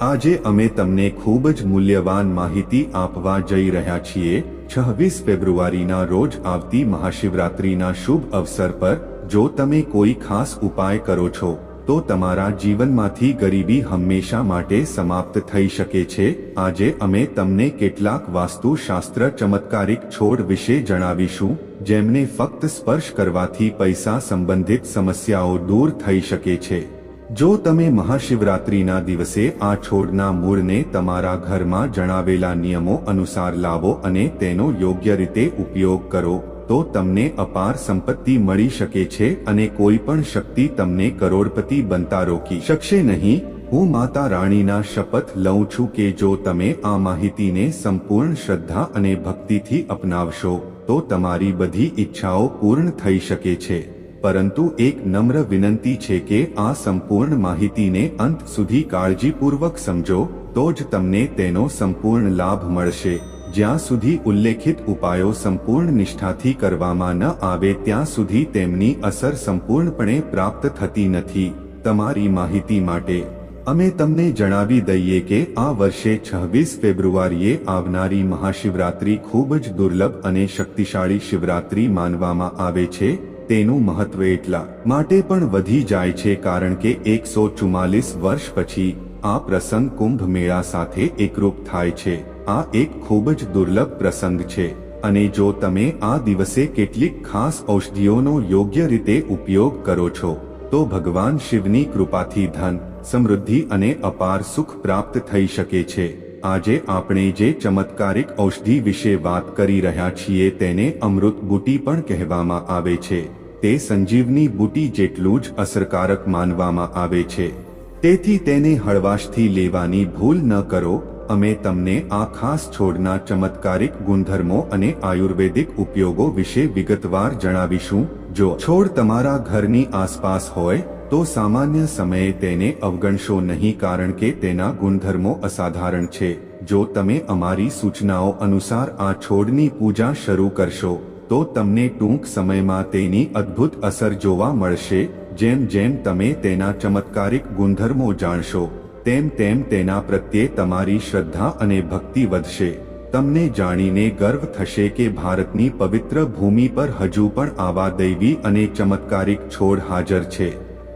આજે અમે તમને ખૂબ જ મૂલ્યવાન માહિતી આપવા જઈ રહ્યા છીએ. છવ્વીસ ફેબ્રુઆરીના રોજ આવતી મહાશિવરાત્રિના શુભ અવસર પર, જો તમે કોઈ ખાસ ઉપાય કરો છો, તો તમારા જીવનમાંથી ગરીબી હંમેશા માટે સમાપ્ત થઈ શકે છે. આજે અમે તમને કેટલાક વાસ્તુશાસ્ત્ર ચમત્કારિક છોડ વિશે જણાવીશું, જેમને ફક્ત સ્પર્શ કરવાથી પૈસા સંબંધિત સમસ્યાઓ દૂર થઈ શકે છે. જો તમે મહાશિવરાત્રિના દિવસે આ છોડના મૂળને તમારા ઘરમાં જણાવેલા નિયમો અનુસાર લાવો અને તેનો યોગ્ય રીતે ઉપયોગ કરો, તો તમને અપાર સંપત્તિ મળી શકે છે અને કોઈ પણ શક્તિ તમને કરોડપતિ બનતા રોકી શકશે નહીં. હું માતા રાણીના શપથ લઉં છું કે જો તમે આ માહિતીને સંપૂર્ણ શ્રદ્ધા અને ભક્તિથી અપનાવશો, તો તમારી બધી ઈચ્છાઓ પૂર્ણ થઈ શકે છે. પરંતુ એક નમ્ર વિનંતી છે કે આ સંપૂર્ણ માહિતીને અંત સુધી કાળજીપૂર્વક સમજો, તો જ તમને તેનો સંપૂર્ણ લાભ મળશે. જ્યાં સુધી ઉલ્લેખિત ઉપાયો સંપૂર્ણ નિષ્ઠાથી કરવામાં ન આવે, ત્યાં સુધી તેમની અસર સંપૂર્ણપણે પ્રાપ્ત થતી નથી. તમારી માહિતી માટે, અમે તમને જણાવી દઈએ કે આ વર્ષે છવ્વીસ ફેબ્રુઆરીએ આવનારી મહાશિવરાત્રી ખૂબ જ દુર્લભ અને શક્તિશાળી શિવરાત્રી માનવામાં આવે છે. તેનું મહત્વ એટલા માટે પણ વધી જાય છે કારણ કે એકસો ચુમ્માલીસ વર્ષ પછી આ પ્રસંગ કુંભ મેળા સાથે એકરૂપ થાય છે. આ એક ખૂબ જ દુર્લભ પ્રસંગ છે અને જો તમે આ દિવસે કેટલીક ખાસ ઔષધિઓનો યોગ્ય રીતે ઉપયોગ કરો છો, તો ભગવાન શિવની કૃપાથી ધન, સમૃદ્ધિ અને અપાર સુખ પ્રાપ્ત થઈ શકે છે. આજે આપણે જે ચમત્કારિક ઔષધિ વિશે વાત કરી રહ્યા છીએ તેને અમૃત બુટી પણ કહેવામાં આવે છે. તે સંજીવની બુટી જેટલું જ અસરકારક માનવામાં આવે છે. તેથી તેને હળવાશથી લેવાની ભૂલ ન કરો. અમે તમને આ ખાસ છોડના ચમત્કારિક ગુણધર્મો અને આયુર્વેદિક ઉપયોગો વિશે વિગતવાર જણાવીશું. જો છોડ તમારા ઘરની આસપાસ હોય, તો સામાન્ય સમયે તેને અવગણશો નહીં કારણ કે તેના ગુણધર્મો અસાધારણ છે. જો તમે અમારી સૂચનાઓ અનુસાર આ છોડની પૂજા શરૂ કરશો તો તમને ટૂંક સમયમાં તેની અદ્ભુત અસર જોવા મળશે. જેમ જેમ તમે તેના ચમત્કારિક ગુણધર્મો જાણશો, તેમ તેમ તેના પ્રત્યે તમારી શ્રદ્ધા અને ભક્તિ વધશે. તમને જાણીને ગર્વ થશે કે ભારતની પવિત્ર ભૂમિ પર હજુ પણ આવા દૈવી અને ચમત્કારિક છોડ હાજર છે,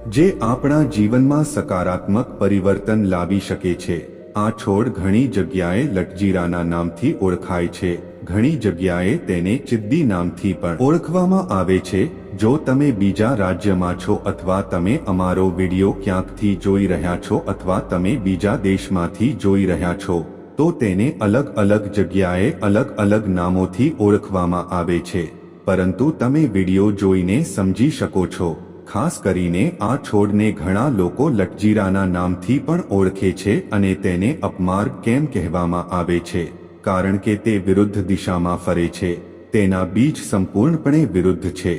જે આપણા જીવનમાં સકારાત્મક પરિવર્તન લાવી શકે છે. આ છોડ ઘણી જગ્યાએ લટજીરાના નામથી ઓળખાય છે. ઘણી જગ્યાએ તેને ચિદ્દી નામથી પણ ઓળખવામાં આવે છે. જો તમે બીજા રાજ્યમાં છો અથવા તમે અમારો વિડિયો ક્યાંકથી જોઈ રહ્યા છો અથવા તમે બીજા દેશમાંથી જોઈ રહ્યા છો, તો તેને અલગ અલગ જગ્યાએ અલગ અલગ નામોથી ઓળખવામાં આવે છે. પરંતુ તમે વિડિયો જોઈને સમજી શકો છો. ખાસ કરીને આ છોડને ઘણા લોકો લટજીરાના નામથી પણ ઓળખે છે અને તેને અપમાર્ગ કેમ કહેવામાં આવે છે? કારણ કે તે વિરુદ્ધ દિશામાં ફરે છે, તેના બીજ સંપૂર્ણપણે વિરુદ્ધ છે.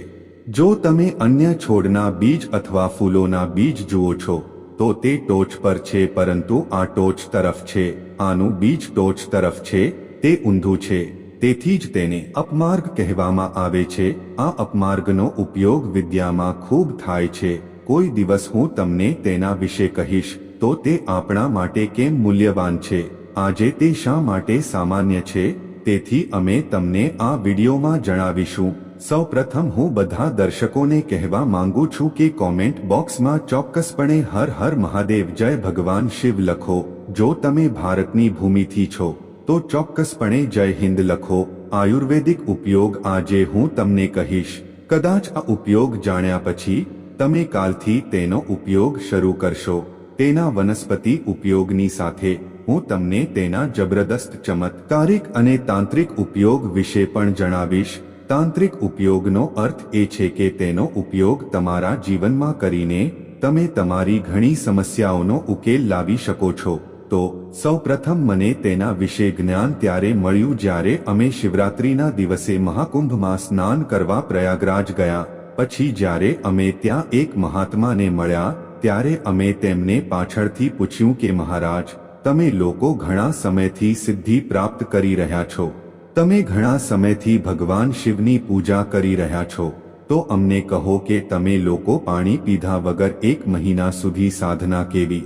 જો તમે અન્ય છોડના બીજ અથવા ફૂલોના બીજ જુઓ છો, તો તે ટોચ પર છે પરંતુ આ ટોચ તરફ છે, આનું બીજ ટોચ તરફ છે, તે ઊંધું છે. તેથી જ તેને અપમાર્ગ કહેવામાં આવે છે. આ અપમાર્ગનો ઉપયોગ વિદ્યામાં ખૂબ થાય છે. કોઈ દિવસ હું તમને તેના વિશે કહીશ, તો તે આપણા માટે કેમ મૂલ્યવાન છે? આજે તે શા માટે સામાન્ય છે? તેથી અમે તમને આ વિડીયોમાં જણાવીશું. સૌપ્રથમ હું બધા દર્શકોને કહેવા માંગુ છું કે કોમેન્ટ બોક્સમાં ચોક્કસપણે હર હર મહાદેવ, જય ભગવાન શિવ લખો. જો તમે ભારતની ભૂમિથી છો, તો ચોક્કસપણે જય હિન્દ લખો. આયુર્વેદિક ઉપયોગ આજે હું તમને કહીશ. કદાચ આ ઉપયોગ જાણ્યા પછી, તમે કાલથી તેનો ઉપયોગ શરૂ કરશો. તેના વનસ્પતિ ઉપયોગની સાથે હું તમને તેના જબરદસ્ત ચમત્કારિક અને તાંત્રિક ઉપયોગ વિશે પણ જણાવીશ. તાંત્રિક ઉપયોગનો અર્થ એ છે કે તેનો ઉપયોગ તમારા જીવનમાં કરીને તમે તમારી ઘણી સમસ્યાઓનો ઉકેલ લાવી શકો છો. તો, સૌપ્રથમ મને તેના વિશે જ્ઞાન ત્યારે મળ્યું જ્યારે અમે શિવરાત્રીના દિવસે મહાકુંભમાં સ્નાન કરવા પ્રયાગરાજ ગયા. પછી જ્યારે અમે ત્યાં એક મહાત્માને મળ્યા, ત્યારે અમે તેમને પાછળથી પૂછ્યું કે મહારાજ તમે લોકો ઘણા સમયથી સિદ્ધિ પ્રાપ્ત કરી રહ્યા છો. તમે ઘણા સમયથી ભગવાન શિવની પૂજા કરી રહ્યા છો. તો અમને કહો કે તમે લોકો પાણી પીધા વગર એક મહિના સુધી સાધના કેવી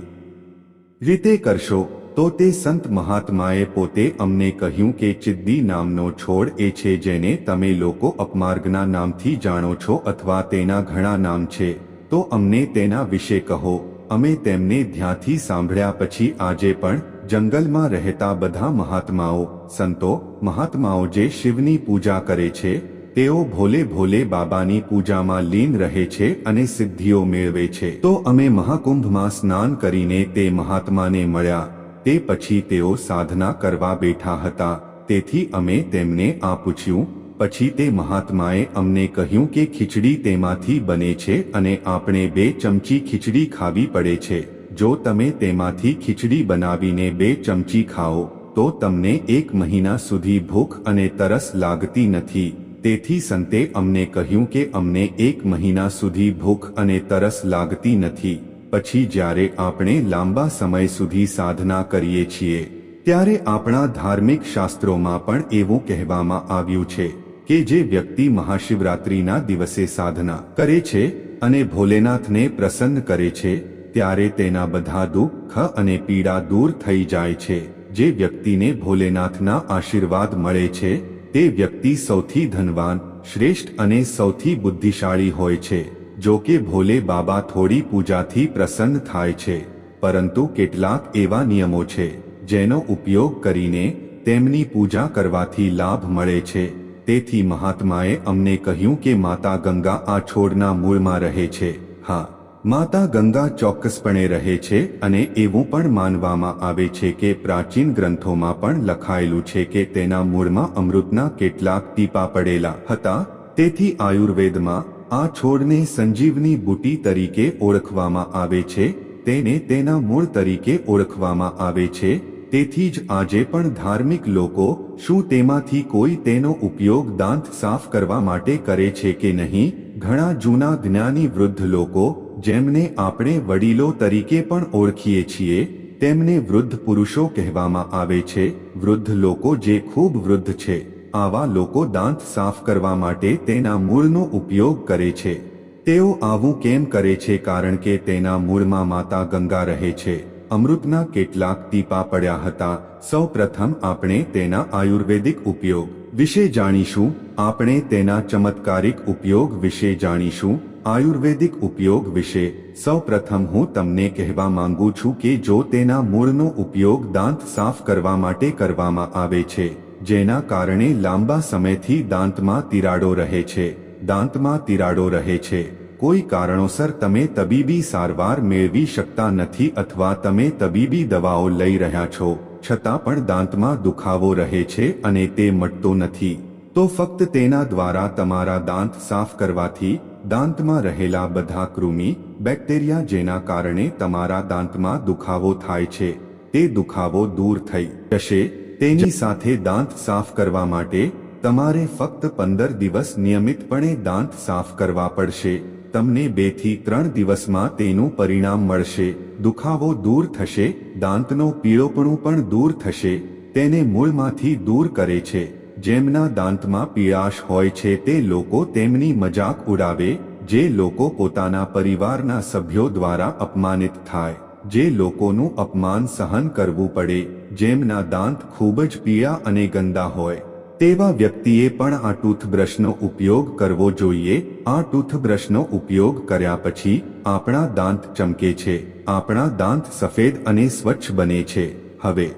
રીતે કરશો? તો તે સંત મહાત્માએ પોતે અમને કહ્યું કે ચિદ્દી નામનો છોડ એ છે જેને તમે લોકો અપમાર્ગના નામથી જાણો છો અથવા તેના ઘણા નામ છે. તો અમને તેના વિશે કહો. અમે તેમને ધ્યાંથી સાંભળ્યા પછી આજે પણ જંગલમાં રહેતા બધા મહાત્માઓ, સંતો, મહાત્માઓ જે શિવની પૂજા કરે છે, તેઓ ભોલે ભોલે બાબાની પૂજામાં લીન રહે છે અને સિદ્ધિઓ મેળવે છે. તો અમે મહાકુંભમાં સ્નાન કરીને તે મહાત્માને મળ્યા, તે પછી તેઓ સાધના કરવા બેઠા હતા, તેથી અમે તેમને આ પૂછ્યું પછી તે મહાત્માએ અમને કહ્યું કે ખીચડી તેમાંથી બને છે અને આપણે બે ચમચી ખીચડી ખાવી પડે છે. જો તમે તેમાંથી ખીચડી બનાવીને બે ચમચી ખાઓ, તો તમને એક મહિના સુધી ભૂખ અને તરસ લાગતી નથી. તેથી સંતે અમને કહ્યું કે અમને એક મહિના સુધી ભૂખ અને તરસ લાગતી નથી. પછી જ્યારે આપણે લાંબા સમય સુધી સાધના કરીએ છીએ, ત્યારે આપણા ધાર્મિક શાસ્ત્રોમાં પણ એવું કહેવામાં આવ્યું છે. કે જે વ્યક્તિ મહાશિવરાત્રિના દિવસે સાધના કરે છે અને ભોલેનાથને પ્રસન્ન કરે છે, ત્યારે તેના બધા દુઃખ અને પીડા દૂર થઈ જાય છે. જે વ્યક્તિને ભોલેનાથના આશીર્વાદ મળે છે, તે વ્યક્તિ સૌથી ધનવાન, શ્રેષ્ઠ અને સૌથી બુદ્ધિશાળી હોય છે. જો કે ભોલે બાબા થોડી પૂજાથી પ્રસન્ન થાય છે, પરંતુ કેટલાક એવા નિયમો છે, જેનો ઉપયોગ કરીને તેમની પૂજા કરવાથી લાભ મળે છે. તેથી મહાત્માએ અમને કહ્યું કે માતા ગંગા આ છોડના મૂળમાં રહે છે. હા, માતા ગંગા ચોક્કસપણે રહે છે અને એવું પણ માનવામાં આવે છે કે પ્રાચીન ગ્રંથોમાં પણ લખાયેલું છે કે તેના મૂળમાં અમૃતના કેટલાક ટીપા પડેલા હતા. તેથી આયુર્વેદમાં આ છોડને સંજીવની બુટી તરીકે ઓળખવામાં આવે છે. તેને તેના મૂળ તરીકે ઓળખવામાં આવે છે. તેથી જ આજે પણ ધાર્મિક લોકો શું તેમાંથી કોઈ તેનો ઉપયોગ દાંત સાફ કરવા માટે કરે છે કે નહીં? ઘણા જૂના જ્ઞાની વૃદ્ધ લોકો, જેમને આપણે વડીલો તરીકે પણ ઓળખીએ છીએ, તેમને વૃદ્ધ પુરુષો કહેવામાં આવે છે. વૃદ્ધ લોકો જે ખૂબ વૃદ્ધ છે, આવા લોકો દાંત સાફ કરવા માટે તેના મૂળનો ઉપયોગ કરે છે. તેઓ આવું કેમ કરે છે કારણ કે તેના મૂળમાં માતા ગંગા રહે છે? અમૃતના કેટલાક ટીપા પડ્યા હતા. સૌ પ્રથમ આપણે તેના આયુર્વેદિક ઉપયોગ વિશે જાણીશું. આપણે તેના ચમત્કારિક ઉપયોગ વિશે જાણીશું. આયુર્વેદિક ઉપયોગ વિશે સૌ પ્રથમ હું તમને કહેવા માંગુ છું કે જો તેના મૂળનો ઉપયોગ દાંત સાફ કરવા માટે કરવામાં આવે છે, જેના કારણે લાંબા સમયથી દાંતમાં તિરાડો રહે છે. દાંતમાં તિરાડો રહે છે. કોઈ કારણોસર તમે તબીબી સારવાર મેળવી શકતા નથી અથવા તમે તબીબી દવાઓ લઈ રહ્યા છો, છતાં પણ દાંતમાં દુખાવો રહે છે અને તે મટતો નથી. તો ફક્ત તેના દ્વારા તમારા દાંત સાફ કરવાથી દાંતમાં રહેલા બધા કૃમિ, બેક્ટેરિયા જેના કારણે તમારા દાંતમાં દુખાવો થાય છે, તે દુખાવો દૂર થઈ જશે. તેની સાથે દાંત સાફ કરવા માટે તમારે ફક્ત પંદર દિવસ નિયમિતપણે દાંત સાફ કરવા પડશે. તમને બેથી ત્રણ દિવસમાં તેનું પરિણામ મળશે. દુખાવો દૂર થશે, દાંતનો પીળોપણું પણ દૂર થશે, તેને મૂળમાંથી દૂર કરે છે. જેમના દાંતમાં પીળાશ હોય છે તે લોકો તેમની મજાક ઉડાવે, જે લોકો પોતાના પરિવારના સભ્યો દ્વારા અપમાનિત થાય. જે લોકોનું અપમાન સહન કરવું પડે, જેમના દાંત ખૂબ જ પીળા અને ગંદા હોય. તેવા વ્યક્તિએ પણ આ ટૂથબ્રશનો ઉપયોગ કરવો જોઈએ. આ ટૂથબ્રશનો ઉપયોગ કર્યા પછી આપણા દાંત ચમકે છે. આપણા દાંત સફેદ અને સ્વચ્છ બને છે. હવે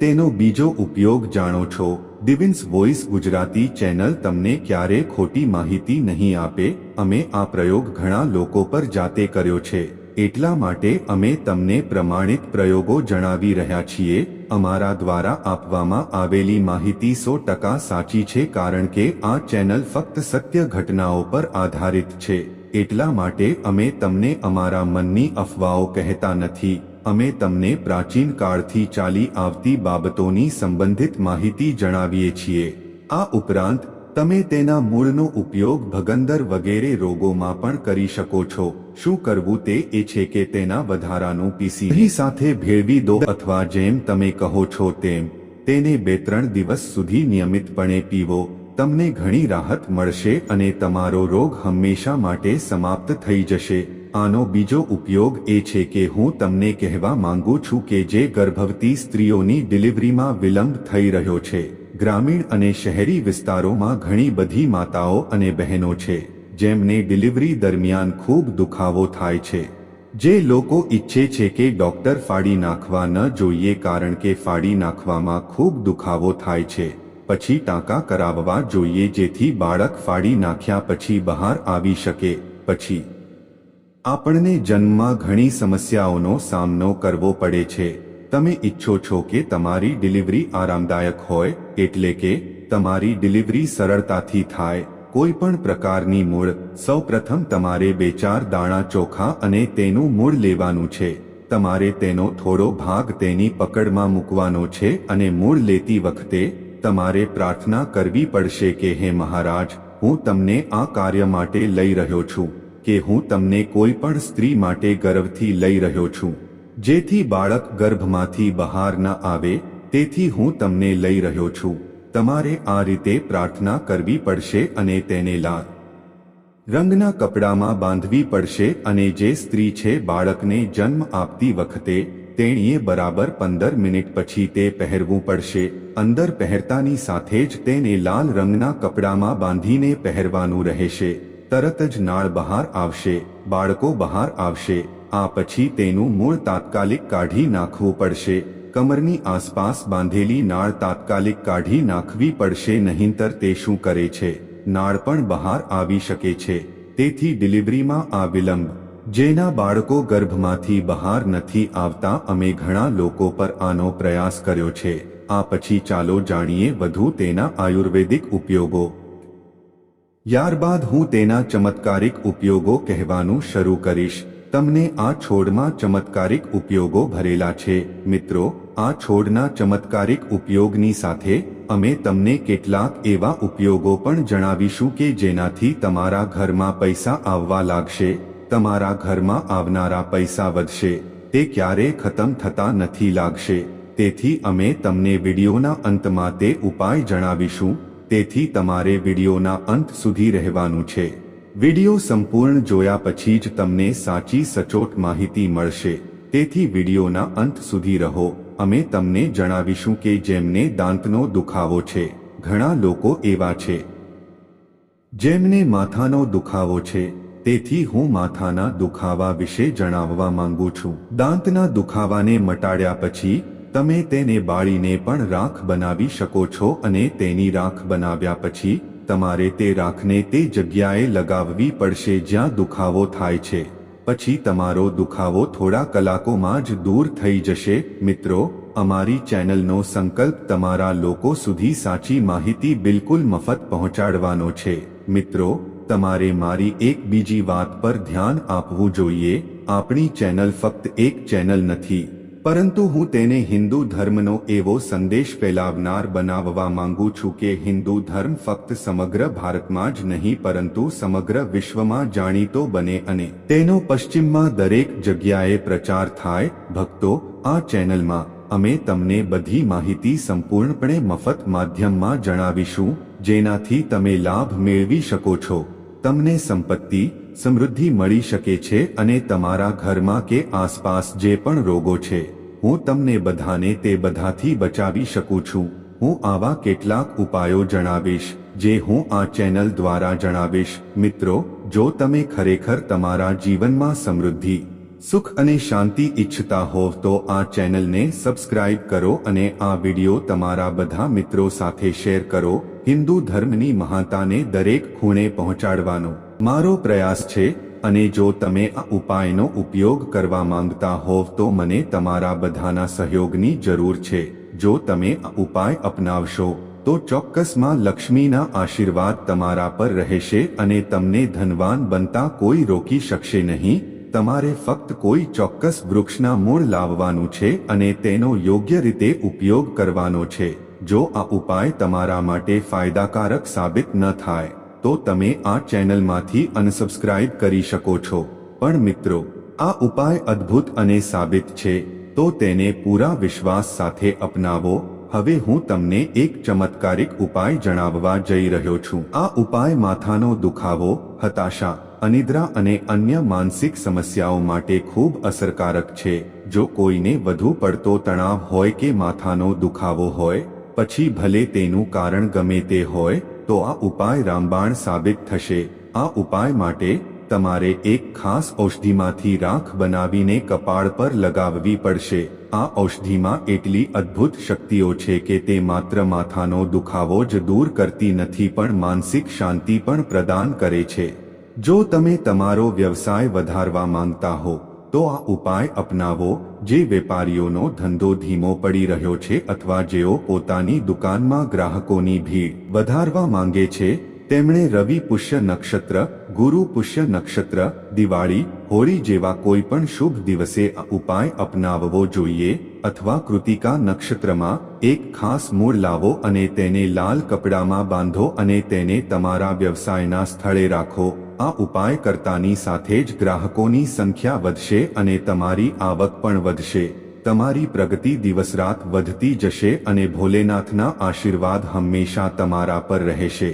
તેનો બીજો ઉપયોગ જાણો છો. દિવિન્સ વોઇસ ગુજરાતી ચેનલ તમને ક્યારે ખોટી માહિતી નહીં આપે? અમે આ પ્રયોગ ઘણા લોકો પર જાતે કર્યો છે. એટલા માટે અમે તમને પ્રમાણિત પ્રયોગો જણાવી રહ્યા છીએ. અમારા દ્વારા આપવામાં આવેલી માહિતી સો ટકા સાચી છે કારણ કે આ ચેનલ ફક્ત સત્ય ઘટનાઓ પર આધારિત છે. એટલા માટે અમે તમને અમારા મનની અફવાઓ કહેતા નથી. અમે તમને પ્રાચીન કાળથી ચાલી આવતી બાબતોની સંબંધિત માહિતી જણાવીએ છીએ. આ ઉપરાંત તમે તેના મૂળનો ઉપયોગ ભગંદર વગેરે રોગોમાં પણ કરી શકો છો. શું કરવું તે એ છે કે તેના વધારાનું પીસી સાથે ભેળવી દો અથવા જેમ તમે કહો છો તેમ, તેને બે ત્રણ દિવસ સુધી નિયમિતપણે પીવો. તમને ઘણી રાહત મળશે અને તમારો રોગ હંમેશા માટે સમાપ્ત થઈ જશે. આનો બીજો ઉપયોગ એ છે કે હું તમને કહેવા માંગુ છું કે જે ગર્ભવતી સ્ત્રીઓની ડિલિવરીમાં વિલંબ થઈ રહ્યો છે. ગ્રામીણ અને શહેરી વિસ્તારોમાં ઘણી બધી માતાઓ અને બહેનો છે, જેમને ડિલિવરી દરમિયાન ખૂબ દુખાવો થાય છે. જે લોકો ઈચ્છે છે કે ડોક્ટર ફાડી નાખવા ન જોઈએ કારણ કે ફાડી નાખવામાં ખૂબ દુખાવો થાય છે. પછી ટાંકા કરાવવા જોઈએ જેથી બાળક ફાડી નાખ્યા પછી બહાર આવી શકે. પછી આપણને જન્મમાં ઘણી સમસ્યાઓનો સામનો કરવો પડે છે. તમે ઈચ્છો છો કે તમારી ડિલિવરી આરામદાયક હોય, એટલે કે, તમારી ડિલિવરી સરળતાથી થાય, કોઈ પણ પ્રકારની મૂળ. સૌપ્રથમ તમારે બે ચાર દાણા ચોખા અને તેનું મૂળ લેવાનું છે. તમારે તેનો થોડો ભાગ તેની પકડમાં મૂકવાનો છે અને મૂળ લેતી વખતે તમારે પ્રાર્થના કરવી પડશે કે, હે મહારાજ, હું તમને આ કાર્ય માટે લઈ રહ્યો છું, કે હું તમને કોઈ પણ સ્ત્રી માટે ગર્વથી લઈ રહ્યો છું. જેથી બાળક ગર્ભમાંથી બહાર ન આવે, તેથી હું તમને લઈ રહ્યો છું. તમારે આ રીતે પ્રાર્થના કરવી પડશે અને તેને લાલ રંગના કપડામાં બાંધવી પડશે અને જે સ્ત્રી છે બાળકને જન્મ આપતી વખતે, તેણીએ બરાબર પંદર મિનિટ પછી તે પહેરવું પડશે. અંદર પહેરતાની સાથે જ તેને લાલ રંગના કપડામાં બાંધીને પહેરવાનું રહેશે. તરત જ નાળ બહાર આવશે, બાળકો બહાર આવશે. આ પછી તેનું મૂળ તાત્કાલિક કાઢી નાખવું પડશે. કમરની આસપાસ બાંધેલી નાળ તાત્કાલિક કાઢી નાખવી પડશે, નહીંતર તે શું કરે છે? નાળ પણ બહાર આવી શકે છે. તેથી ડિલિવરીમાં આ વિલંબ. જેના બાળકો ગર્ભમાંથી બહાર નથી આવતા, અમે ઘણા લોકો પર આનો પ્રયાસ કર્યો છે. આ પછી ચાલો જાણીએ વધુ તેના આયુર્વેદિક ઉપયોગો. ત્યારબાદ હું તેના ચમત્કારિક ઉપયોગો કહેવાનું શરૂ કરીશ. તમને આ છોડમાં ચમત્કારિક ઉપયોગો ભરેલા છે. મિત્રો, આ છોડના ચમત્કારિક ઉપયોગની સાથે, અમે તમને કેટલાક એવા ઉપયોગો પણ જણાવીશું કે જેનાથી તમારા ઘરમાં પૈસા આવવા લાગશે, તમારા ઘરમાં આવનારા પૈસા વધશે, તે ક્યારે ખતમ થતા નથી લાગશે. તેથી અમે તમને વિડીયોના અંતમાં તે ઉપાય જણાવીશું, તેથી તમારે વિડીયોના અંત સુધી રહેવાનું છે. વીડિયો સંપૂર્ણ જોયા પછી જ તમને સાચી સચોટ માહિતી મળશે. તેથી વિડીયોના અંત સુધી રહો. અમે તમને જણાવીશું કે જેમને દાંતનો દુખાવો છે. ઘણા લોકો એવા છે. જેમને માથાનો દુખાવો છે. તેથી હું માથાના દુખાવા વિશે જણાવવા માંગુ છું. દાંતના દુખાવાને મટાડ્યા પછી, તમે તેને બાળીને પણ રાખ બનાવી શકો છો અને તેની રાખ બનાવ્યા પછી તમારે તે રાખને તે જગ્યાએ લગાવવી પડશે જ્યાં દુખાવો થાય છે. પછી તમારો દુખાવો થોડા કલાકોમાં જ દૂર થઈ જશે. મિત્રો, અમારી ચેનલનો સંકલ્પ તમારા લોકો સુધી સાચી માહિતી બિલકુલ મફત પહોંચાડવાનો છે. મિત્રો, તમારે મારી એક બીજી વાત પર ધ્યાન આપવું જોઈએ. આપણી ચેનલ ફક્ત એક ચેનલ નથી. પરંતુ હું તેને હિન્દુ ધર્મનો એવો સંદેશ ફેલાવનાર બનાવવા માંગુ છું કે હિન્દુ ધર્મ ફક્ત સમગ્ર ભારતમાં જ નહીં, પરંતુ સમગ્ર વિશ્વમાં જાણીતો બને અને તેનો પશ્ચિમમાં દરેક જગ્યાએ પ્રચાર થાય. ભક્તો, આ ચેનલમાં અમે તમને બધી માહિતી સંપૂર્ણપણે મફત માધ્યમમાં જણાવીશું, જેનાથી તમે લાભ મેળવી શકો છો. તમને સંપત્તિ, સમૃદ્ધિ મળી શકે છે અને તમારા ઘરમાં કે આસપાસ જે પણ રોગો છે, હું તમને બધાને તે બધાથી બચાવી શકું છું. હું આવા કેટલાક ઉપાયો જણાવીશ, જે હું આ ચેનલ દ્વારા જણાવીશ. મિત્રો, જો તમે ખરેખર તમારા જીવનમાં સમૃદ્ધિ, સુખ અને શાંતિ ઈચ્છતા હોવ તો આ ચેનલને સબસ્ક્રાઇબ કરો અને આ વિડિયો તમારા બધા મિત્રો સાથે શેર કરો. હિન્દુ ધર્મની મહાનતાને દરેક ખૂણે પહોંચાડવાનો મારો પ્રયાસ છે અને જો તમે આ ઉપાયનો ઉપયોગ કરવા માંગતા હોવ તો મને તમારા બધાના સહયોગની જરૂર છે. જો તમે આ ઉપાય અપનાવશો, તો ચોક્કસમાં લક્ષ્મીના આશીર્વાદ તમારા પર રહેશે અને તમને ધનવાન બનતા કોઈ રોકી શકશે નહીં. તમારે ફક્ત કોઈ ચોક્કસ વૃક્ષના મૂળ લાવવાનું છે અને તેનો યોગ્ય રીતે ઉપયોગ કરવાનો છે. જો આ ઉપાય તમારા માટે ફાયદાકારક સાબિત ન થાય, તો તમે આ ચેનલમાંથી અનસબસ્ક્રાઇબ કરી શકો છો. પણ મિત્રો, આ ઉપાય અદ્ભુત અને સાબિત છે, તો તેને પૂરા વિશ્વાસ સાથે અપનાવો. હવે હું તમને એક ચમત્કારિક ઉપાય જણાવવા જઈ રહ્યો છું. આ ઉપાય માથાનો દુખાવો, હતાશા, અનિદ્રા અને અન્ય માનસિક સમસ્યાઓ માટે ખૂબ અસરકારક છે. જો કોઈને વધુ પડતો તણાવ હોય કે માથાનો દુખાવો હોય પછી ભલે તેનું કારણ ગમે તે હોય, તો આ ઉપાય રામબાણ સાબિત થશે. આ ઉપાય માટે તમારે એક ખાસ ઔષધિમાંથી રાખ બનાવીને કપાળ પર લગાવવી પડશે. આ ઔષધિમાં એટલી અદ્ભુત શક્તિઓ છે કે તે માત્ર માથાનો દુખાવો જ દૂર કરતી નથી, પણ માનસિક શાંતિ પણ પ્રદાન કરે છે. જો તમે તમારો વ્યવસાય વધારવા માંગતા હો તો આ ઉપાય અપનાવો, જે વેપારીઓનો ધંધો ધીમો પડી રહ્યો છે અથવા જેઓ પોતાની દુકાનમાં ગ્રાહકોની ભીડ વધારવા માંગે છે તેમણે રવિ પુષ્ય નક્ષત્ર, ગુરુ પુષ્ય નક્ષત્ર, દિવાળી, હોળી જેવા કોઈ પણ શુભ દિવસે ઉપાય અપનાવવો જોઈએ અથવા કૃતિકા નક્ષત્રમાં એક ખાસ મૂળ લાવો અને તેને લાલ કપડામાં બાંધો અને તેને તમારા વ્યવસાયના સ્થળે રાખો. આ ઉપાય કરતાની સાથે જ ગ્રાહકોની સંખ્યા વધશે અને તમારી આવક પણ વધશે. તમારી પ્રગતિ દિવસ રાત વધતી જશે અને ભોલેનાથના આશીર્વાદ હંમેશા તમારા પર રહેશે.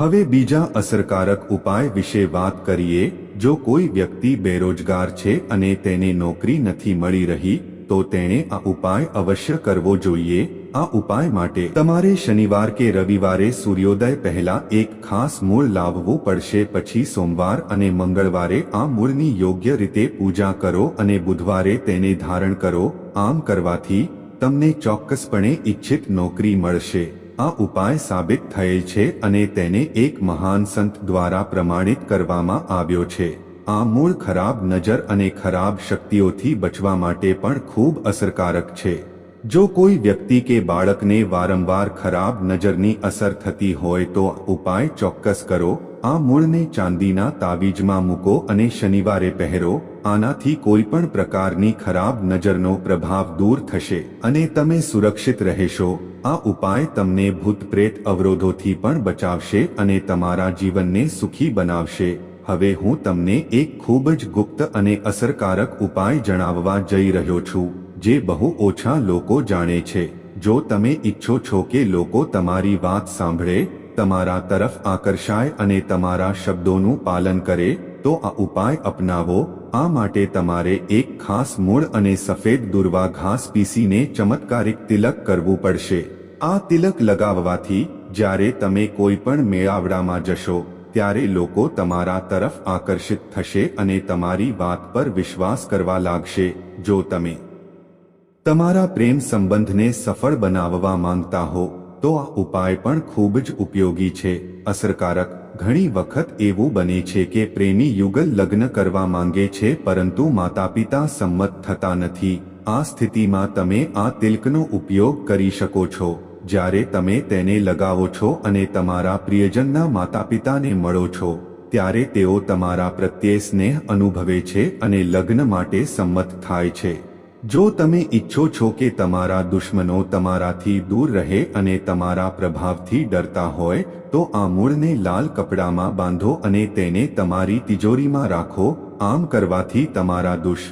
હવે બીજા અસરકારક ઉપાય વિશે વાત કરીએ. જો કોઈ વ્યક્તિ બેરોજગાર છે અને તેને નોકરી નથી મળી રહી, તો તેણે આ ઉપાય અવશ્ય કરવો જોઈએ. આ ઉપાય માટે તમારે શનિવાર કે રવિવારે સૂર્યોદય પહેલા એક ખાસ મૂળ લાવવું પડશે. પછી સોમવાર અને મંગળવારે આ મૂળની યોગ્ય રીતે પૂજા કરો અને બુધવારે તેને ધારણ કરો. આમ કરવાથી તમને ચોક્કસપણે ઈચ્છિત નોકરી મળશે. આ ઉપાય સાબિત થયેલ છે અને તેને એક મહાન સંત દ્વારા પ્રમાણિત કરવામાં આવ્યો છે. આ મૂળ ખરાબ નજર અને ખરાબ શક્તિઓથી બચવા માટે પણ ખૂબ અસરકારક છે. જો કોઈ વ્યક્તિ કે બાળકને વારંવાર ખરાબ નજરની અસર થતી હોય તો ઉપાય ચોક્કસ કરો. આ મૂળને ચાંદીના તાવીજમાં મૂકો અને શનિવારે પહેરો. આનાથી કોઈ પણ પ્રકારની ખરાબ નજરનો પ્રભાવ દૂર થશે અને તમે સુરક્ષિત રહેશો. આ ઉપાય તમને ભૂતપ્રેત અવરોધોથી પણ બચાવશે અને તમારા જીવનને સુખી બનાવશે. હવે હું તમને એક ખૂબ જ ગુપ્ત અને અસરકારક ઉપાય જણાવવા જઈ રહ્યો છું. જે બહુ ઓછા લોકો જાણે છે. જો તમે ઈચ્છો છો કે લોકો તમારી વાત સાંભળે, તમારા તરફ આકર્ષાય અને તમારા શબ્દોનું પાલન કરે, તો આ ઉપાય અપનાવો. આ માટે તમારે એક ખાસ મૂળ અને સફેદ દુર્વા ઘાસ પીસીને ચમત્કારિક તિલક કરવું પડશે. આ તિલક લગાવવાથી, જ્યારે તમે કોઈ પણ મેળાવડામાં જશો, ત્યારે લોકો તમારા તરફ આકર્ષિત થશે અને તમારી વાત પર વિશ્વાસ કરવા લાગશે. જો તમે તમારા પ્રેમ સંબંધને સફળ બનાવવા માંગતા હો, તો આ ઉપાય પણ ખૂબ જ ઉપયોગી છે. અસરકારક ઘણી વખત એવું બને છે કે પ્રેમી યુગલ લગ્ન કરવા માંગે છે, પરંતુ માતા પિતા સંમત થતા નથી. આ સ્થિતિમાં તમે આ તિલકનો ઉપયોગ કરી શકો છો. જ્યારે તમે તેને લગાવો છો અને તમારા પ્રિયજનના માતા પિતાને મળો છો, ત્યારે તેઓ તમારા પ્રત્યે સ્નેહ અનુભવે છે અને લગ્ન માટે સંમત થાય છે. જો તમે ઈચ્છો છો કે તમારા દુશ્મનો તમારાથી દૂર રહે અને તમારા પ્રભાવથી ડરતા હોય, તો આ મૂળને લાલ કપડામાં બાંધો અને તેને તમારી તિજોરીમાં રાખો, આમ કરવાથી તમારા દુષ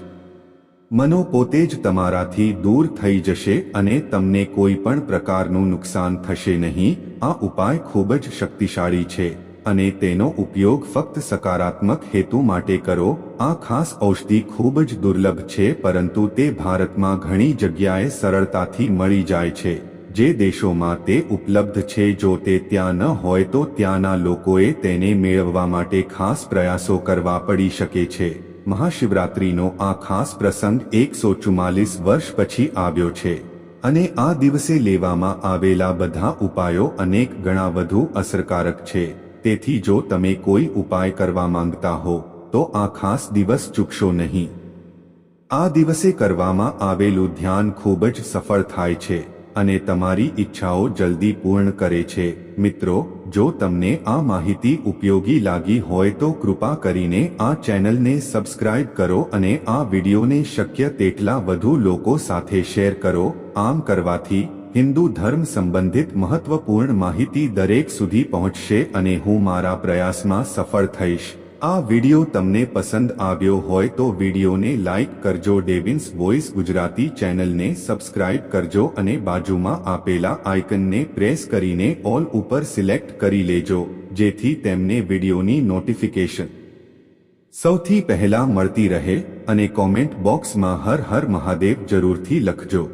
મનો પોતે જ તમારાથી દૂર થઈ જશે અને તમને કોઈ પણ પ્રકારનું નુકસાન થશે નહીં, આ ઉપાય ખૂબ જ શક્તિશાળી છે. અને તેનો ઉપયોગ ફક્ત સકારાત્મક હેતુ માટે કરો. આ ખાસ ઔષધિ ખૂબ જ દુર્લભ છે પરંતુ તે ભારતમાં ઘણી જગ્યાએ સરળતાથી મળી જાય છે. જે દેશોમાં તે ઉપલબ્ધ છે જો તે ત્યાં ન હોય તો ત્યાંના લોકોએ તેને મેળવવા માટે ખાસ પ્રયાસો કરવા પડી શકે છે. મહાશિવરાત્રિનો આ ખાસ પ્રસંગ એકસો ચુમ્માલીસ વર્ષ પછી આવ્યો છે અને આ દિવસે લેવામાં આવેલા બધા ઉપાયો અનેક ગણા વધુ અસરકારક છે. તેથી જો તમે કોઈ ઉપાય કરવા માંગતા હો, તો આ ખાસ દિવસ ચૂકશો નહીં. આ દિવસે કરવામાં આવેલું ધ્યાન ખૂબ જ સફળ થાય છે, અને તમારી ઈચ્છાઓ જલ્દી પૂર્ણ કરે છે. મિત્રો, જો તમને આ માહિતી ઉપયોગી લાગી હોય તો કૃપા કરીને આ ચેનલને સબસ્ક્રાઇબ કરો અને આ વિડીયોને શક્ય તેટલા વધુ લોકો સાથે શેર કરો. આમ કરવાથી હિન્દુ ધર્મ સંબંધિત મહત્વપૂર્ણ માહિતી દરેક સુધી પહોંચશે અને હું મારા પ્રયાસમાં સફળ થઈશ. આ વિડિયો તમને પસંદ આવ્યો હોય તો વિડીયોને લાઇક કરજો, ડેવિન્સ વોઇસ ગુજરાતી ચેનલને સબસ્ક્રાઇબ કરજો અને બાજુમાં આપેલા આઇકનને પ્રેસ કરીને ઓલ ઉપર સિલેક્ટ કરી લેજો, જેથી તેમને વિડીયોની નોટિફિકેશન સૌથી પહેલા મળતી રહે અને કોમેન્ટ બોક્સમાં હર હર મહાદેવ જરૂરથી લખજો.